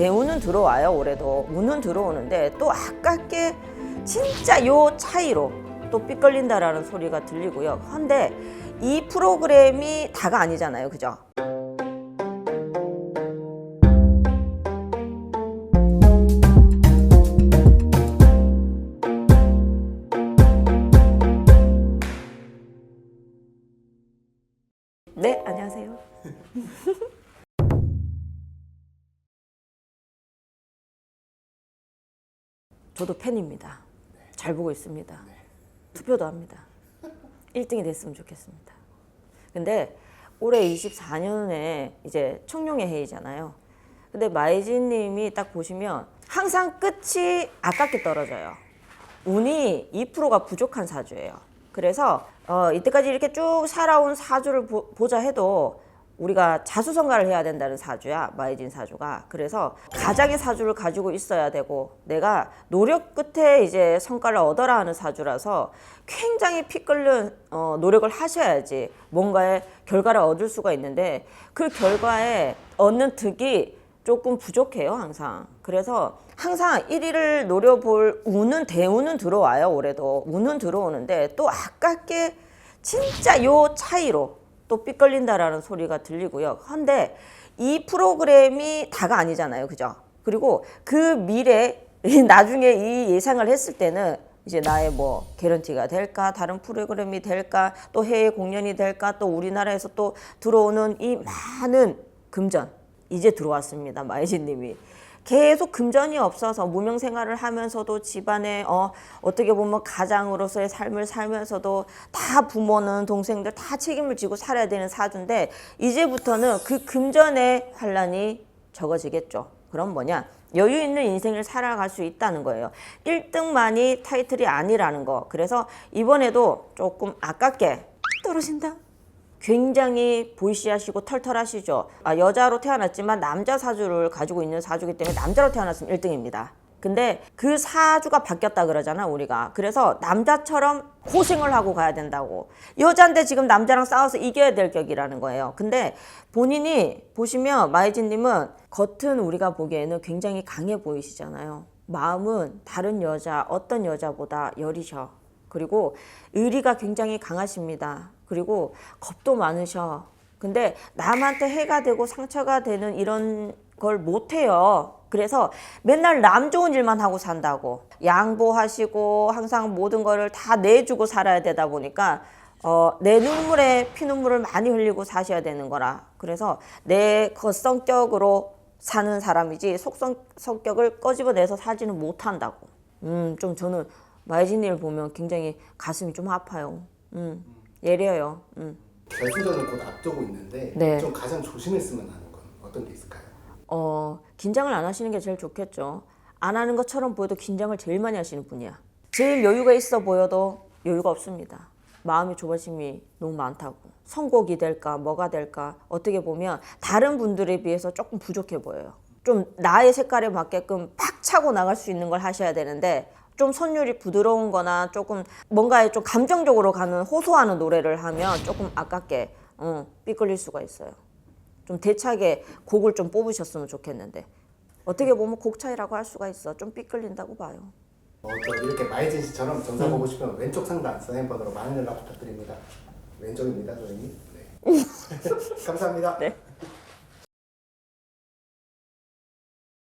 대우는 들어와요 올해도 운은 들어오는데 또 아깝게 진짜 요 차이로 또 삐끌린다라는 소리가 들리고요. 근데 이 프로그램이 다가 아니잖아요, 그죠? 네, 안녕하세요. 저도 팬입니다. 잘 보고 있습니다. 투표도 합니다. 1등이 됐으면 좋겠습니다. 근데 올해 24년에 이제 청룡의 해이잖아요. 근데 마이진 님이 딱 보시면 항상 끝이 아깝게 떨어져요. 운이 2%가 부족한 사주예요. 그래서 어, 이때까지 이렇게 쭉 살아온 사주를 보, 보자 해도 우리가 자수성가를 해야 된다는 사주야 마이진 사주가. 그래서 가장의 사주를 가지고 있어야 되고 내가 노력 끝에 이제 성과를 얻어라 하는 사주라서 굉장히 피 끓는 어, 노력을 하셔야지 뭔가의 결과를 얻을 수가 있는데 그 결과에 얻는 득이 조금 부족해요 항상. 그래서 항상 1위를 노려볼 운은 대운은 들어와요 올해도. 운은 들어오는데 또 아깝게 진짜 요 차이로 또 삐끌린다라는 소리가 들리고요. 근데 이 프로그램이 다가 아니잖아요. 그죠? 그리고 그 미래, 나중에 이 예상을 했을 때는 이제 나의 뭐 개런티가 될까, 다른 프로그램이 될까, 또 해외 공연이 될까, 또 우리나라에서 또 들어오는 이 많은 금전, 이제 들어왔습니다. 마이진 님이. 계속 금전이 없어서 무명 생활을 하면서도 집안에 어 어떻게 보면 가장으로서의 삶을 살면서도 다 부모는 동생들 다 책임을 지고 살아야 되는 사주인데 이제부터는 그 금전의 환란이 적어지겠죠. 그럼 뭐냐? 여유 있는 인생을 살아갈 수 있다는 거예요. 1등만이 타이틀이 아니라는 거. 그래서 이번에도 조금 아깝게 떨어진다. 굉장히 보이시하시고 털털하시죠. 아, 여자로 태어났지만 남자 사주를 가지고 있는 사주기 때문에 남자로 태어났으면 1등입니다. 근데 그 사주가 바뀌었다 그러잖아 우리가. 그래서 남자처럼 고생을 하고 가야 된다고. 여자인데 지금 남자랑 싸워서 이겨야 될 격이라는 거예요. 근데 본인이 보시면 마이진님은 겉은 우리가 보기에는 굉장히 강해 보이시잖아요. 마음은 다른 여자 어떤 여자보다 여리셔 그리고 의리가 굉장히 강하십니다. 그리고 겁도 많으셔. 근데 남한테 해가 되고 상처가 되는 이런 걸 못해요. 그래서 맨날 남 좋은 일만 하고 산다고. 양보하시고 항상 모든 거를 다 내주고 살아야 되다 보니까 어, 내 눈물에 피눈물을 많이 흘리고 사셔야 되는 거라. 그래서 내 겉성격으로 사는 사람이지 속성, 성격을 꺼집어내서 살지는 못한다고. 음, 좀 저는 마이진님을 보면 굉장히 가슴이 좀 아파요. 음, 예려요. 음. 결승전을 곧 앞두고 있는데 네. 좀 가장 조심했으면 하는 건 어떤 게 있을까요? 어, 긴장을 안 하시는 게 제일 좋겠죠. 안 하는 것처럼 보여도 긴장을 제일 많이 하시는 분이야. 제일 여유가 있어 보여도 여유가 없습니다. 마음의 조바심이 너무 많다고. 선곡이 될까, 뭐가 될까, 어떻게 보면 다른 분들에 비해서 조금 부족해 보여요. 좀 나의 색깔에 맞게끔 팍 차고 나갈 수 있는 걸 하셔야 되는데 좀 선율이 부드러운 거나 조금 뭔가에 좀 감정적으로 가는 호소하는 노래를 하면 조금 아깝게 어, 삐끌릴 수가 있어요. 좀 대차게 곡을 좀 뽑으셨으면 좋겠는데 어떻게 보면 곡 차이라고 할 수가 있어 좀 삐끌린다고 봐요 어, 저 이렇게 마이진 씨처럼 점사 보고 싶으면 왼쪽 상단 선행번호로 많은 연락 부탁드립니다. 왼쪽입니다, 선생님. 네. 감사합니다. 네.